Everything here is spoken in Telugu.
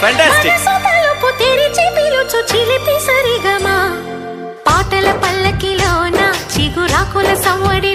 ఫ్యాంటాస్టిక్ పాటల పల్లకిలోన చిగురాకుల సవ్వడి